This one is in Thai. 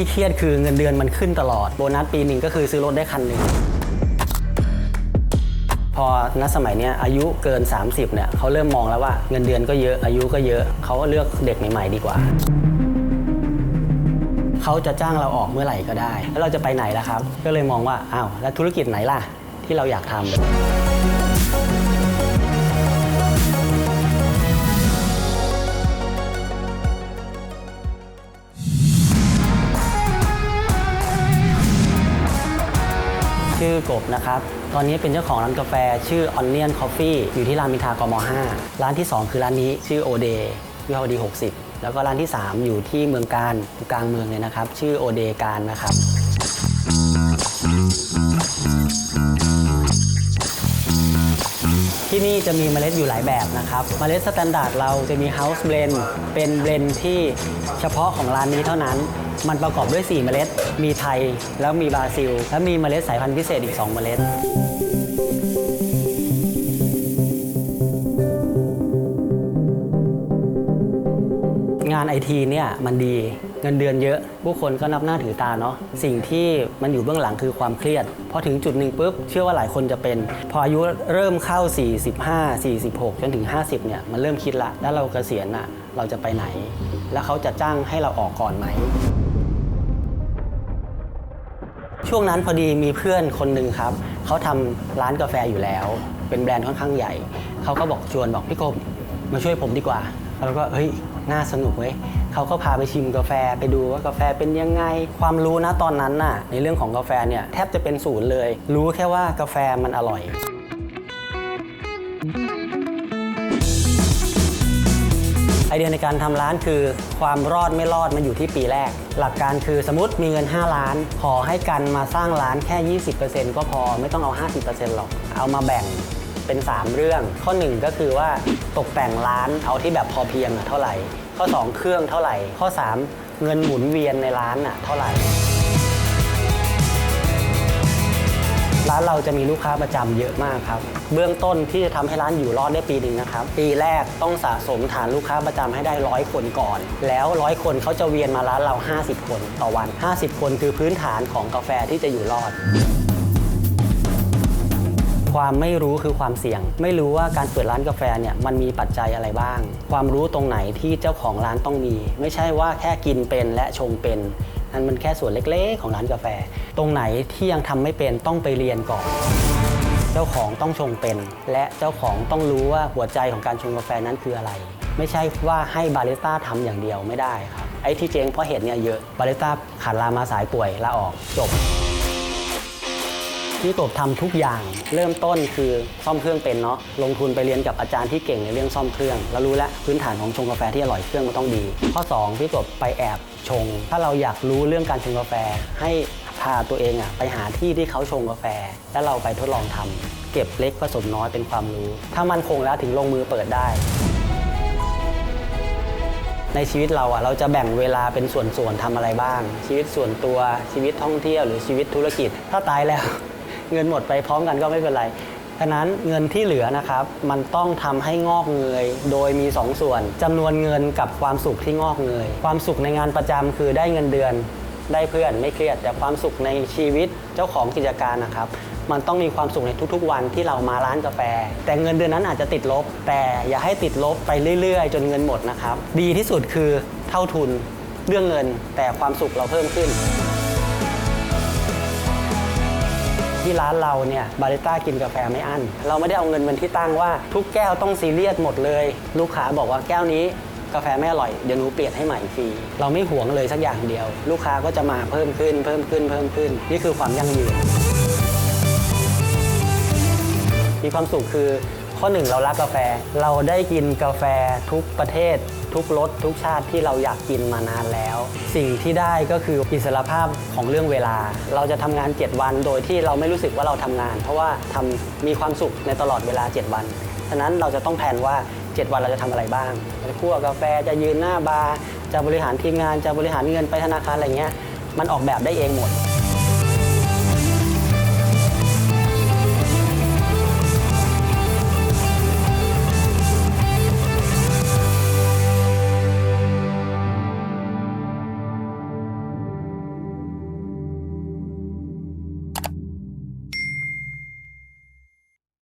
ที่เครียดคือเงินเดือนมันขึ้นตลอด โบนัสปีหนึ่งก็คือซื้อรถได้คันหนึ่งพอณสมัยนี้อายุเกิน 30เนี่ยเขาเริ่มมองแล้วว่าเงินเดือนก็เยอะอายุก็เยอะเขาก็เลือกเด็กใหม่ ๆ ดีกว่า เขาจะจ้างเราออกเมื่อไหร่ก็ได้ แล้วเราจะไปไหนล่ะครับ ก็เลยมองว่าอ้าวแล้วธุรกิจไหนล่ะที่เราอยากทำ อกบนะครับ ตอนนี้เป็นเจ้าของร้านกาแฟ ชื่อ Onion Coffee อยู่ที่รามอินทรากม 5 ร้านที่ 2 คือร้านนี้ชื่อ o d a y วิภาวดี 60 แล้วก็ร้านที่ 3 อยู่ที่เมืองการกลางเมืองเลยนะครับ ชื่อ o d a y การนะครับ ที่นี่จะมีเมล็ดอยู่หลายแบบนะครับ เมล็ดสแตนดาร์ดเราจะมี House Blend เป็นเบลนที่เฉพาะของร้านนี้เท่านั้น มันประกอบด้วย 4 เมล็ด มีไทย แล้วมีบราซิล แล้วมีเมล็ดสายพันธุ์พิเศษอีก 2 เมล็ดานไอทีเนี่ยมันดีเงินเดือนเยอะ ผู้คนก็นับหน้าถือตาเนาะสิ่งที่มันอยู่เบื้องหลังคือความเครียดพอถึงจุดหนึ่งปุ๊บเชื่อว่าหลายคนจะเป็น พออายุเริ่มเข้า 45 46 จนถึง 50เนี่ยมันเริ่มคิดละแล้วเราเกษียณอะเราจะไปไหน แล้วเขาจะจ้างให้เราออกก่อนไหมช่วงนั้นพอดีมีเพื่อนคนหนึ่งครับ เขาทำร้านกาแฟอยู่แล้ว เป็นแบรนด์ค่อนข้างใหญ่ เขาก็บอกชวนบอกพี่กบมาช่วยผมดีกว่า แล้วก็เฮ้ย น่าสนุกเว้ยเขาก็พาไปชิมกาแฟไปดูว่ากาแฟเป็นยังไง ความรู้นะตอนนั้นน่ะ ในเรื่องของกาแฟเนี่ยแทบจะเป็นศูนย์เลย รู้แค่ว่ากาแฟมันอร่อยไอเดียในการทำร้านคือความรอดไม่รอดมันอยู่ที่ปีแรก หลักการคือสมมติมีเงิน 5 ล้าน ขอให้กันมาสร้างร้านแค่ 20%ก็พอไม่ต้องเอา 50%หรอก เอามาแบ่ง เป็น 3 เรื่อง ข้อ 1 ก็คือว่าตกแต่งร้านเอาที่แบบพอเพียงอะเท่าไหร่ ข้อ 2 เครื่องเท่าไหร่ ข้อ 3 เงินหมุนเวียนในร้านอะเท่าไหร่ ร้านเราจะมีลูกค้าประจำเยอะมากครับ เบื้องต้นที่จะทำให้ร้านอยู่รอดได้ปีหนึ่งนะครับ ปีแรกต้องสะสมฐานลูกค้าประจำให้ได้ร้อยคนก่อน แล้วร้อยคนเขาจะเวียนมาร้านเรา 50 คนต่อวัน 50 คนคือพื้นฐานของกาแฟที่จะอยู่รอด ความไม่รู้คือความเสี่ยง ไม่รู้ว่าการเปิดร้านกาแฟเนี่ยมันมีปัจจัยอะไรบ้าง ความรู้ตรงไหนที่เจ้าของร้านต้องมี ไม่ใช่ว่าแค่กินเป็นและชงเป็นนั่นมันแค่ส่วนเล็กๆ ของร้านกาแฟ ตรงไหนที่ยังทำไม่เป็นต้องไปเรียนก่อน เจ้าของต้องชงเป็น และเจ้าของต้องรู้ว่าหัวใจของการชงกาแฟนั้นคืออะไร ไม่ใช่ว่าให้บาริสต้าทำอย่างเดียวไม่ได้ครับไอ้ที่เจ๊งเพราะเหตุเนี่ยเยอะบาริสต้าขาดลามาสายป่วยลาออกจบ พี่กบทำทุกอย่างเริ่มต้นคือซ่อมเครื่องเป็นเนาะลงทุนไปเรียนกับอาจารย์ที่เก่งในเรื่องซ่อมเครื่อง แล้วรู้แล้วพื้นฐานของชงกาแฟที่อร่อยเครื่องมันต้องดี ข้อ 2 พี่กบไปแอบชง ถ้าเราอยากรู้เรื่องการชงกาแฟ ให้พาตัวเองอะไปหาที่ที่เขาชงกาแฟ แล้วเราไปทดลองทำเก็บเล็กผสมน้อยเป็นความรู้ ถ้ามันคงแล้วถึงลงมือเปิดได้ในชีวิตเราอะเราจะแบ่งเวลาเป็นส่วนๆทำอะไรบ้าง ชีวิตส่วนตัวชีวิตท่องเที่ยวหรือชีวิตธุรกิจ ถ้าตายแล้ว เงินหมดไปพร้อมกันก็ไม่เป็นไรฉะนั้นเงินที่เหลือนะครับ มันต้องทำให้งอกเงย โดยมี 2 ส่วนจำนวนเงินกับความสุขที่งอกเงย ความสุขในงานประจำคือได้เงินเดือน ได้เพื่อนไม่เครียด แต่ความสุขในชีวิตเจ้าของกิจการนะครับ มันต้องมีความสุขในทุกๆ วันที่เรามาร้านกาแฟ แต่เงินเดือนนั้นอาจจะติดลบ แต่อย่าให้ติดลบไปเรื่อยๆ จนเงินหมดนะครับ ดีที่สุดคือเท่าทุนเรื่องเงิน แต่ความสุขเราเพิ่มขึ้น ที่ร้านเราเนี่ยบาริต้ากินกาแฟไม่อั้น เราไม่ได้เอาเงินเป็นที่ตั้งว่า ทุกแก้วต้องซีเรียสหมดเลย ลูกค้าบอกว่าแก้วนี้กาแฟไม่อร่อย เดี๋ยวหนูเปลี่ยนให้ใหม่ฟรี เราไม่หวงเลยสักอย่างเดียว ลูกค้าก็จะมาเพิ่มขึ้น เพิ่มขึ้น เพิ่มขึ้น นี่คือความยั่งยืน มีความสุขคือข้อหนึ่งเรารักกาแฟ เราได้กินกาแฟทุกประเทศ ทุกรสทุกชาติที่เราอยากกินมานานแล้ว สิ่งที่ได้ก็คืออิสรภาพของเรื่องเวลา เราจะทำงาน 7 วันโดยที่เราไม่รู้สึกว่าเราทำงาน เพราะว่าทำมีความสุขในตลอดเวลา 7 วันฉะนั้นเราจะต้องแผนว่า 7 วันเราจะทำอะไรบ้างจะคั่วกาแฟจะยืนหน้าบาร์จะบริหารทีมงานจะบริหารเงินไปธนาคารอะไรเงี้ยมันออกแบบได้เองหมด